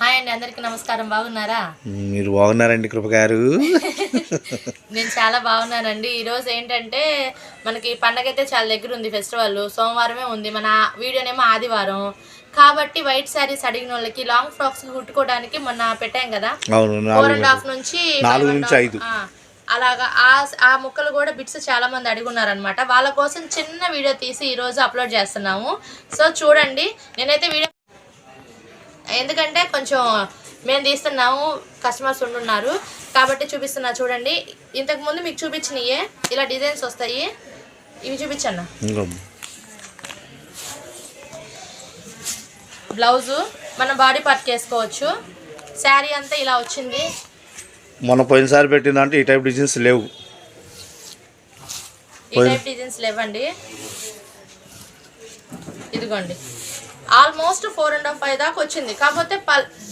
Hi అండి అందరికీ నమస్కారం. బాగున్నారా? మీరు బాగున్నారండి కృప గారు నేను చాలా బాగున్నానండి. ఈరోజు ఏంటంటే మనకి పండగ అయితే చాలా దగ్గర ఉంది ఫెస్టివల్ సోమవారమే ఉంది. మన వీడియోనేమో ఆదివారం. కాబట్టి వైట్ శారీస్ అడిగిన వాళ్ళకి లాంగ్ ఫ్రాక్స్ కుట్టుకోవడానికి మొన్న పెట్టాం కదా? ఫోర్ అండ్ హాఫ్ నుంచి నాలుగు. ఐదు. అలాగా ఆ ఆ ముక్కలు కూడా బిట్స్ చాలా మంది అడుగున్నారనమాట వాళ్ళ కోసం చిన్న వీడియో తీసి ఈ రోజు అప్లోడ్ చేస్తున్నాము. సో చూడండి నేనైతే వీడియో ఎందుకంటే కొంచెం మేము తీస్తున్నాము కస్టమర్స్ ఉండున్నారు. కాబట్టి చూపిస్తున్నా చూడండి. ఇంతకు ముందు మీకు చూపించినయే ఇలా డిజైన్స్ వస్తాయి. ఇవి చూపించన్న. బ్లౌజు మన బాడీ పార్ట్ వేసుకోవచ్చు శారీ అంతా ఇలా వచ్చింది. మొన్న పోయినసారి పెట్టిందంటే ఈ టైప్ డిజైన్స్ లేవు. ఈ టైప్ డిజైన్స్ లేవండి. ఇదిగోండి. Almost four and half five దాకా వచ్చింది. కాకపోతే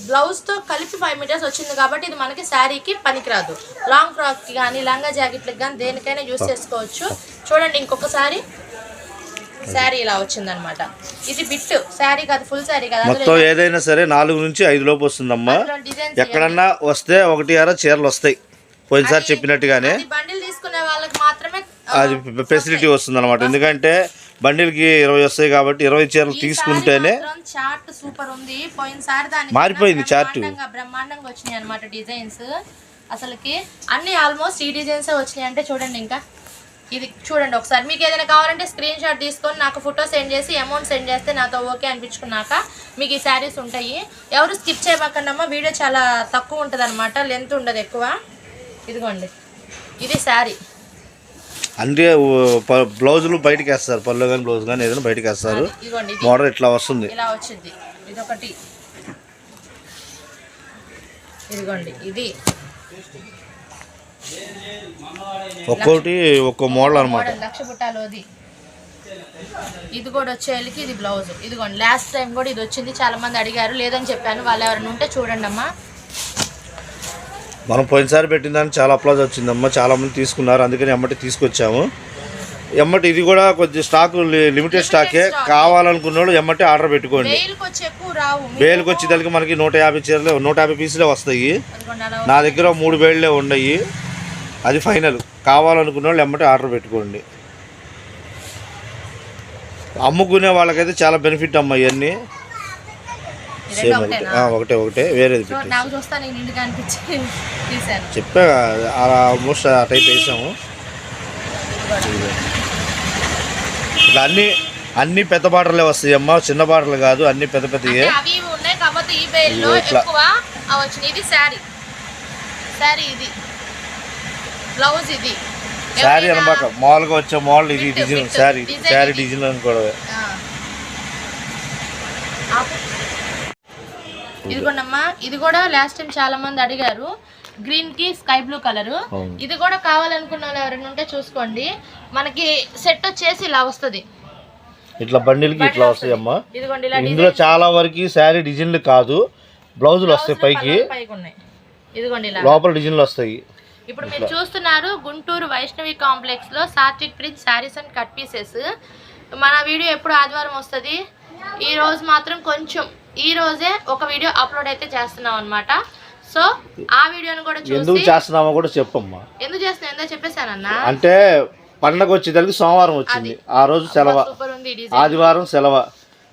బ్లౌజ్తో కలిపి ఫైవ్ మీటర్స్ వచ్చింది కాబట్టి ఇది మనకి శారీకి పనికిరాదు. లాంగ్ ఫ్రాక్కి కానీ లంగా జాకెట్లకు కానీ దేనికైనా యూస్ చేసుకోవచ్చు. చూడండి ఇంకొకసారి శారీ. ఇలా వచ్చిందనమాట. ఇది బిట్ శారీ కాదు ఫుల్ శారీ కాదు. మొత్తం ఏదైనా సరే నాలుగు నుంచి ఐదు లోపు వస్తుందమ్మా. ఎక్కడన్నా వస్తే ఒకటి అర చీరలు వస్తాయి. పోయినసారి చెప్పినట్టుగానే బండిల్ తీసుకునే వాళ్ళకి మాత్రమే అది ఫెసిలిటీ వస్తుంది. అనమాట ఎందుకంటే బండిల్కి ఇరవై వస్తాయి కాబట్టి ఇరవై చీరలు తీసుకుంటేనే చార్ట్ సూపర్ ఉంది. పోయినసారి దాని మారిపోయింది చార్ట్. బ్రహ్మాండంగా వచ్చినాయి అనమాట డిజైన్స్. అసలుకి అన్ని ఆల్మోస్ట్ ఈ డిజైన్స్ వచ్చినాయి అంటే చూడండి ఇంకా. ఇది చూడండి ఒకసారి. మీకు ఏదైనా కావాలంటే స్క్రీన్ షాట్ తీసుకొని నాకు ఫోటో సెండ్ చేసి అమౌంట్ సెండ్ చేస్తే నాతో ఓకే అనిపించుకున్నాక మీకు ఈ శారీస్ ఉంటాయి. ఎవరు స్కిప్ చేయబాకండి అమ్మా. వీడియో చాలా తక్కువ ఉంటుంది అనమాట లెంత్ ఉండదు ఎక్కువ. ఇదిగోండి. ఇది శారీ అంటే ప- బ్లౌజులు బయటకు వేస్తారు పళ్ళు కానీ బ్లౌజ్ కానీ ఏదైనా బయటకు వేస్తారు మోడల్ ఇట్లా వస్తుంది. ఇలా వచ్చింది. ఇదొకటి. ఇదిగోండి ఇది. ఒక్కొక్కటి ఒక్కో మోడల్ అనమాట లక్ష ఇది కూడా వచ్చేళ్ళకి ఇది బ్లౌజ్. ఇదిగోండి లాస్ట్ టైం కూడా ఇది వచ్చింది. చాలా మంది అడిగారు లేదని చెప్పాను. వాళ్ళు ఎవరైనా ఉంటే చూడండి అమ్మా మనం పోయినసారి పెట్టిన దానికి చాలా అప్లాజ్ వచ్చిందమ్మా. చాలా మంది తీసుకున్నారు. అందుకని ఎమ్మటి తీసుకొచ్చాము. ఎమ్మటి ఇది కూడా కొద్ది స్టాక్ లిమిటెడ్ స్టాకే కావాలనుకున్న వాళ్ళు ఎమ్మటి ఆర్డర్ పెట్టుకోండి. బేలుకి వచ్చేదానికి మనకి నూట యాభై చీరలే నూట యాభై పీసులే వస్తాయి. నా దగ్గర మూడు బేళ్ళే ఉన్నాయి. అది ఫైనల్ కావాలనుకున్న వాళ్ళు ఎమ్మటి ఆర్డర్ పెట్టుకోండి. అమ్ముకునే వాళ్ళకైతే చాలా బెనిఫిట్ అమ్మా ఇవన్నీ సేమ్ ఒకటే. ఒకటే ఒకటే. వేరేది చెప్పా ఆల్మోస్ట్ ఆ టైప్ వేసాము. ఇట్లా అన్ని అన్ని పెద్ద బాటలే వస్తాయి అమ్మా. చిన్న బాటలు కాదు అన్ని పెద్ద పెద్దయే. ఇట్లా. ఇది శారీ. శారీ ఇది. బ్లౌజ్ ఇది. శారీ ఎవరైనా- అనమాట. మామూలుగా వచ్చే మోడల్ ఇది design sari. Design sari. Design అని కూడా ఆ. ఆపు. ఇదిగోండమ్మా ఇది కూడా లాస్ట్ టైం చాలా మంది అడిగారు. గ్రీన్కి స్కై బ్లూ కలర్. ఇది కూడా కావాలనుకున్న వాళ్ళు ఎవరైనా ఉంటే చూసుకోండి. మనకి సెట్ వచ్చేసి ఇలా వస్తుంది. ఇట్లా బండిల్కి ఇట్లా వస్తాయి అమ్మా. ఇందులో చాలా వరకు శారీ డిజైన్లు కాదు. బ్లౌజులు వస్తాయి పైకి. ఇదిగోండి ఇలా. లోపల డిజైన్లు వస్తాయి. ఇప్పుడు మీరు చూస్తున్నారు గుంటూరు వైష్ణవి కాంప్లెక్స్లో Satvik print saris and cut pieces. మన వీడియో ఎప్పుడు ఆదివారం వస్తుంది? ఈ రోజు మాత్రం కొంచెం ఈ రోజే ఒక వీడియో అప్లోడ్ అయితే చేస్తున్నాం అన్నమాట. సో ఆ వీడియోని కూడా ఎందుకు చూసి చేస్తున్నామో కూడా చెప్పమ్మా. ఎందుకు చేస్తున్నా ఎందో చెప్పేశానన్నా? అంటే పండగ వచ్చేదానికి సోమవారం వచ్చింది. ఆ రోజు సెలవు. ఆదివారం సెలవు.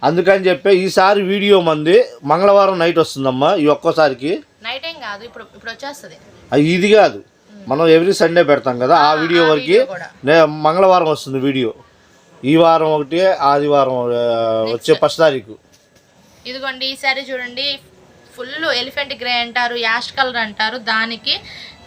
అందుకని చెప్పి ఈసారి వీడియో మంది మంగళవారం నైట్ వస్తుందమ్మా ఈ ఒక్కోసారికి. నైట్ ఏం కాదు ఇప్పుడు ఇప్పుడు వచ్చేస్తుంది. ఇది కాదు. మనం ఎవ్రీ సండే పెడతాం కదా ఆ వీడియో వరకు మంగళవారం వస్తుంది వీడియో. ఈ వారం ఒకటి ఆదివారం వచ్చే ఫస్ట్ తారీఖు. ఇదిగోండి ఈ శారీ చూడండి. ఫుల్ ఎలిఫెంట్ గ్రే అంటారు యాష్ కలర్ అంటారు. దానికి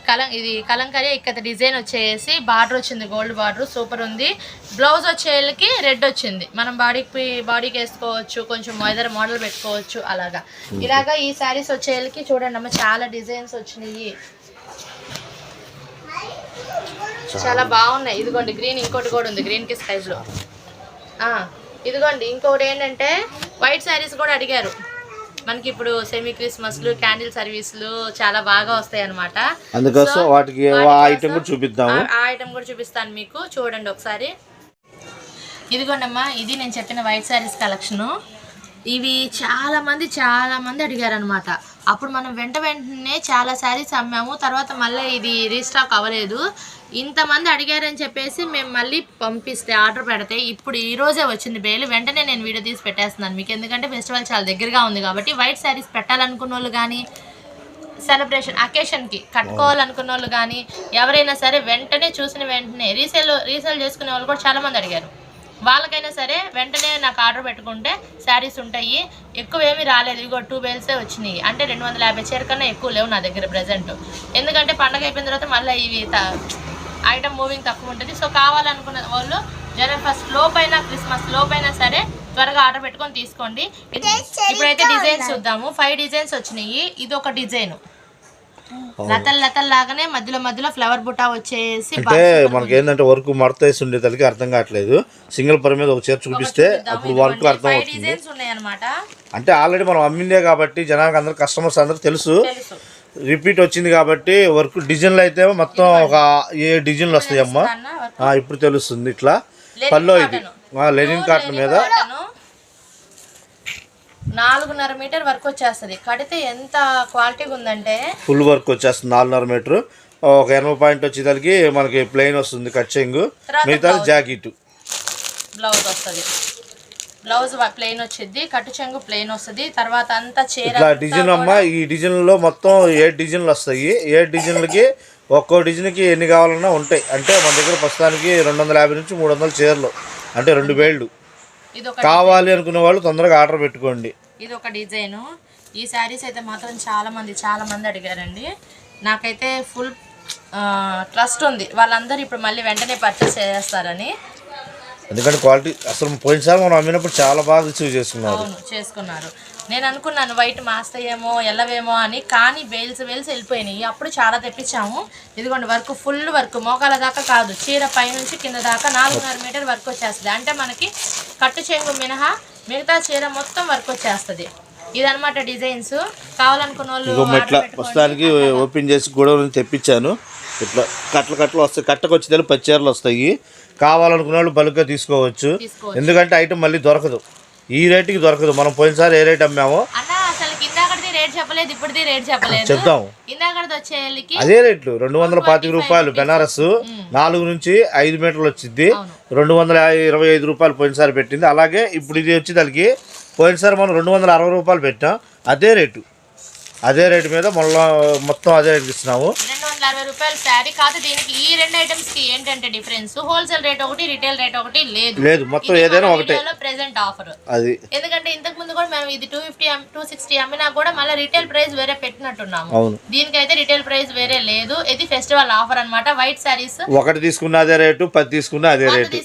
కలం ఇది కలంకరీ ఇక్కడ డిజైన్ వచ్చేసి బార్డర్ వచ్చింది గోల్డ్ బార్డర్ సూపర్ ఉంది. బ్లౌజ్ వచ్చేళ్ళకి రెడ్ వచ్చింది. మనం బాడీకి బాడీకి వేసుకోవచ్చు కొంచెం ఏదైనా మోడల్ పెట్టుకోవచ్చు అలాగా. ఇలాగా ఈ శారీస్ వచ్చేళ్ళకి చూడండి అమ్మ చాలా డిజైన్స్ వచ్చినాయి. చాలా బాగున్నాయి. ఇదిగోండి గ్రీన్ ఇంకోటి కూడా ఉంది గ్రీన్కి స్కై బ్లూ ఆ, ఇదిగోండి ఇంకొకటి ఏంటంటే వైట్ శారీస్ కూడా అడిగారు. మనకి ఇప్పుడు సెమీ క్రిస్మస్లు క్యాండిల్ సర్వీసులు చాలా బాగా వస్తాయి అనమాట అందుకోసం వాటికి ఆ ఐటెం కూడా చూపిద్దాము. ఆ ఐటమ్ కూడా చూపిస్తాను మీకు. చూడండి ఒకసారి. ఇదిగోండమ్మా ఇది నేను చెప్పిన వైట్ శారీస్ కలెక్షను ఇవి చాలామంది చాలామంది అడిగారనమాట అడిగారు అనమాట అప్పుడు మనం వెంట వెంటనే చాలా శారీస్ అమ్మాము తర్వాత మళ్ళీ ఇది రీస్టాక్ అవ్వలేదు. ఇంతమంది అడిగారని చెప్పేసి మేము మళ్ళీ పంపిస్తే ఆర్డర్ పెడితే ఇప్పుడు ఈ రోజే వచ్చింది బేలు. వెంటనే నేను వీడియో తీసి పెట్టేస్తున్నాను మీకు. ఎందుకంటే ఫెస్టివల్ చాలా దగ్గరగా ఉంది కాబట్టి వైట్ శారీస్ పెట్టాలనుకున్న వాళ్ళు కానీ సెలబ్రేషన్ అకేషన్కి కట్టుకోవాలనుకున్న వాళ్ళు కానీ ఎవరైనా సరే వెంటనే చూసిన వెంటనే రీసేల్ రీసేల్ చేసుకునే వాళ్ళు కూడా చాలామంది అడిగారు. వాళ్ళకైనా సరే వెంటనే నాకు ఆర్డర్ పెట్టుకుంటే శారీస్ ఉంటాయి. ఎక్కువ ఏమీ రాలేదు ఇగో టూ బేల్సే వచ్చినాయి. అంటే రెండు వందల యాభై చీర కన్నా ఎక్కువ లేవు నా దగ్గర ప్రజెంట్ ఎందుకంటే పండగ అయిపోయిన తర్వాత మళ్ళీ ఇవి ఐటమ్ మూవింగ్ తక్కువ ఉంటుంది. సో కావాలనుకున్న వాళ్ళు జనవరి ఫస్ట్ లోపైనా క్రిస్మస్ లోపైనా సరే త్వరగా ఆర్డర్ పెట్టుకొని తీసుకోండి. ఇప్పుడైతే డిజైన్స్ చూద్దాము. ఫైవ్ డిజైన్స్ వచ్చినాయి. ఇది ఒక డిజైన్ లతల్ లతల్ లాగానే మధ్యలో మధ్యలో ఫ్లవర్ బుటా వచ్చేసి అంటే మనకి ఏంటంటే వర్క్ మడత వేసి ఉండేదానికి అర్థం కావట్లేదు. సింగిల్ పర్ మీద ఒక చీర చూపిస్తే అప్పుడు వర్క్ అర్థం అవుతుంది. అంటే ఆల్రెడీ మనం అమ్మిందే కాబట్టి జనానికి అందరు కస్టమర్స్ అందరూ తెలుసు. రిపీట్ వచ్చింది కాబట్టి వర్క్ డిజైన్లు అయితే మొత్తం ఒక ఏ డిజైన్లు వస్తాయి అమ్మ అన్న ఆ, ఇప్పుడు తెలుస్తుంది ఇట్లా. పల్లో ఇది. లెనిన్ కాటన్ మీద నాలుగున్నర మీటర్ వరకు వచ్చేస్తుంది. కడితే ఎంత క్వాలిటీగా ఉందంటే ఫుల్ వర్క్ వచ్చేస్తుంది నాలుగున్నర మీటర్. ఒక ఎనభై పాయింట్ వచ్చేదానికి మనకి ప్లెయిన్ వస్తుంది కచ్చింగ్ మిగతా జాకెట్. బ్లౌజ్ వస్తుంది. బ్లౌజ్ ప్లెయిన్ వచ్చింది కట్టు చెంగు ప్లెయిన్ వస్తుంది. తర్వాత అంతా చీర డిజైన్ అమ్మ ఈ డిజైన్లో మొత్తం ఏడు డిజైన్లు వస్తాయి. ఏడు డిజైన్లకి ఒక్కో డిజైన్కి ఎన్ని కావాలన్నా ఉంటాయి. అంటే మన దగ్గర ప్రస్తుతానికి రెండు వందల యాభై నుంచి మూడు వందల చీరలు. అంటే రెండు వేళ్ళు కావాలి అనుకునే వాళ్ళు తొందరగా ఆర్డర్ పెట్టుకోండి. ఇది ఒక డిజైన్. ఈ శారీస్ అయితే మాత్రం చాలా మంది చాలా మంది అడిగారండి. నాకైతే ఫుల్ ట్రస్ట్ ఉంది. వాళ్ళందరూ ఇప్పుడు మళ్ళీ వెంటనే పర్చేస్ చేస్తారని. ఎందుకంటే క్వాలిటీ అసలు పోయినసారి మనం అమ్మినప్పుడు చాలా బాగా రిసీవ్ చేసుకున్నారు. చేసుకున్నారు. నేను అనుకున్నాను వైట్ మాస్తాయేమో ఎల్లవేమో అని. కానీ బెయిల్స్ బెయిల్స్ వెళ్ళిపోయినాయి. అప్పుడు చాలా తెప్పించాము. ఇదిగోండి వర్క్ ఫుల్ వర్క్. మోకాల దాకా కాదు చీర పైనుంచి కింద దాకా నాలుగున్నర మీటర్ వర్క్ వచ్చేస్తుంది. అంటే మనకి కట్టు చెంగు మినహా మిగతా చీర మొత్తం వర్క్ వచ్చేస్తుంది. ఇదనమాట డిజైన్స్. కావాలనుకున్న వాళ్ళు. ప్రస్తుతానికి ఓపెన్ చేసి గొడవ తెప్పించాను. ఇట్లా కట్టలు కట్టలు వస్తాయి. కట్టకు వచ్చేదాన్ని పచ్చి చీరలు వస్తాయి. కావాలనుకునే వాళ్ళు బల్క్గా తీసుకోవచ్చు. ఎందుకంటే ఐటమ్ మళ్ళీ దొరకదు. ఈ రేటుకి దొరకదు. మనం పోయినసారి ఏ రేట్ అమ్మామో రేట్ రేట్ వచ్చేళ్ళకి అదే రేట్లు. రెండు వందల పాతిక రూపాయలు బెనారస్ నాలుగు నుంచి ఐదు మీటర్లు వచ్చింది. రెండు వందల ఇరవై ఐదు రూపాయలు పోయినసారి పెట్టింది. అలాగే ఇప్పుడు ఇది వచ్చి దానికి పోయినసారి మనం రెండు వందల అరవై రూపాయలు పెట్టాం. అదే రేటు. అదే రేటు మీద మళ్ళీ మొత్తం అదే రేటుకి ఇస్తున్నాము. వందల అరవై రూపాయల శారీ కాదు దీనికి ఈ రెండు ఐటమ్స్కి ఏంటంటే డిఫరెన్స్ హోల్సేల్ రేట్ ఒకటి రిటైల్ రేట్ ఒకటి లేదు. లేదు మొత్తం ఏదైనా ఒకటే. ప్రెసెంట్ ఆఫర్ అది. ఎందుకంటే ఇంతకు ముందు కూడా మేము ఇది టూ ఫిఫ్టీ టూ సిక్స్టీ అమ్మినా కూడా మళ్ళీ రిటైల్ ప్రైస్ వేరే పెట్టినట్టున్నాము. దీనికైతే రిటైల్ ప్రైస్ వేరే లేదు. ఇది ఫెస్టివల్ ఆఫర్ అన్నమాట. వైట్ శారీస్ ఒకటి తీసుకున్న అదే రేటు పది తీసుకున్న అదే రేటు.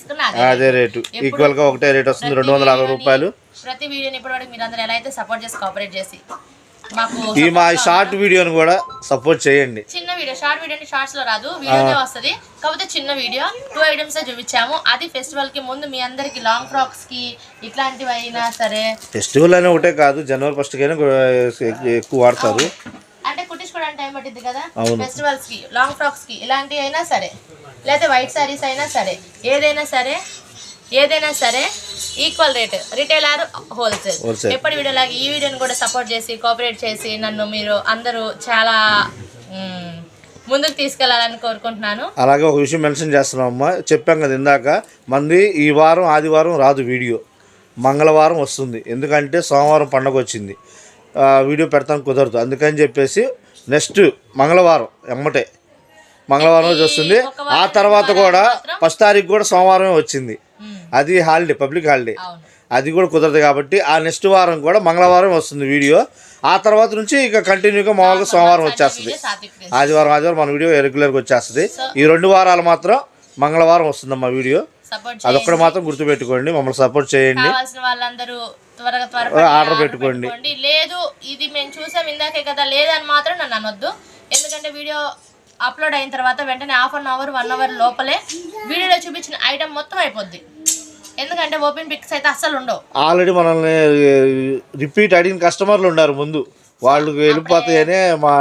అదే రేటు. ఈక్వల్గా ఒకటే రేట్ వస్తుంది రెండు వందల అరవై రూపాయలు. ప్రతి వీడియోని ఇప్పటివరకు మీరు అందరూ ఎలా అయితే సపోర్ట్ చేసి కోఆపరేట్ చేసి ఈ మా షార్ట్ వీడియోని కూడా సపోర్ట్ చేయండి. చిన్న వీడియో షార్ట్ వీడియో అంటే షార్ట్స్లో రాదు వీడియోనే వస్తది. కాకపోతే చిన్న వీడియో టూ ఐటమ్స్ చూపించాము. అది ఫెస్టివల్కి ముందు మీ అందరికి లాంగ్ ఫ్రాక్స్కి ఇట్లాంటివి అయినా సరే. ఫెస్టివల్ అని ఒకటే కాదు జనవరి ఫస్ట్ కైనా ఎక్కువ వాడతారు. అంటే కుట్టించుకోవడానికి టైం పట్టింది కదా. ఫెస్టివల్స్కి లాంగ్ ఫ్రాక్స్కి ఇలాంటివి అయినా సరే. లేకపోతే వైట్ సారీస్ అయినా సరే ఏదైనా సరే ఏదైనా సరే equal rate retail or wholesale. ఎప్పటి వీడియోలాగా ఈ వీడియోని కూడా సపోర్ట్ చేసి కోఆపరేట్ చేసి నన్ను మీరు అందరూ చాలా ముందుకు తీసుకెళ్ళాలని కోరుకుంటున్నాను. అలాగే ఒక విషయం మెన్షన్ చేస్తున్నాం అమ్మా. చెప్పాం కదా ఇందాక మంది ఈ వారం ఆదివారం రాదు వీడియో. మంగళవారం వస్తుంది. ఎందుకంటే సోమవారం పండగ వచ్చింది. వీడియో పెడతాం కుదరదు. అందుకని చెప్పేసి నెక్స్ట్ మంగళవారం ఎమ్మటే. మంగళవారం రోజు వస్తుంది. ఆ తర్వాత కూడా ఫస్ట్ తారీఖు కూడా సోమవారమే వచ్చింది. అది హాలిడే పబ్లిక్ హాలిడే అది కూడా కుదరదు కాబట్టి ఆ నెక్స్ట్ వారం కూడా మంగళవారం వస్తుంది వీడియో. ఆ తర్వాత నుంచి ఇక కంటిన్యూగా మామూలుగా సోమవారం వచ్చేస్తుంది. వీడియో. ఆదివారం ఆదివారం మన వీడియో రెగ్యులర్గా వచ్చేస్తుంది. ఈ రెండు వారాలు మాత్రం మంగళవారం వస్తుందమ్మా వీడియో. సపోర్ట్ అదొక్కటి మాత్రం గుర్తుపెట్టుకోండి మమ్మల్ని సపోర్ట్ చేయండి. వాళ్ళందరూ త్వరగా త్వరగా ఆర్డర్ పెట్టుకోండి. లేదు ఇది మేము చూసాం ఇందాకే కదా లేదని మాత్రం నన్ను అనొద్దు. ఎందుకంటే వీడియో అప్లోడ్ అయిన తర్వాత వెంటనే half an hour one hour లోపలే వీడియోలో చూపించిన ఐటమ్ మొత్తం అయిపోద్ది. ఎందుకంటే ఓపెన్ పిక్స్ అయితే అస్సలు ఉండవు. ఆల్రెడీ మనల్ని రిపీట్ అడిగిన కస్టమర్లు ఉన్నారు ముందు. వాళ్ళు వెళ్ళిపోతాయనే మా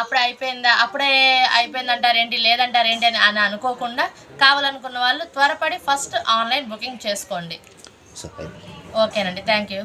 అప్పుడే అయిపోయిందా అప్పుడే అయిపోయిందంటారేంటి లేదంటారేంటి అని అని అనుకోకుండా కావాలనుకున్న వాళ్ళు త్వరపడి ఫస్ట్ ఆన్లైన్ బుకింగ్ చేసుకోండి. ఓకేనండి థ్యాంక్ యూ.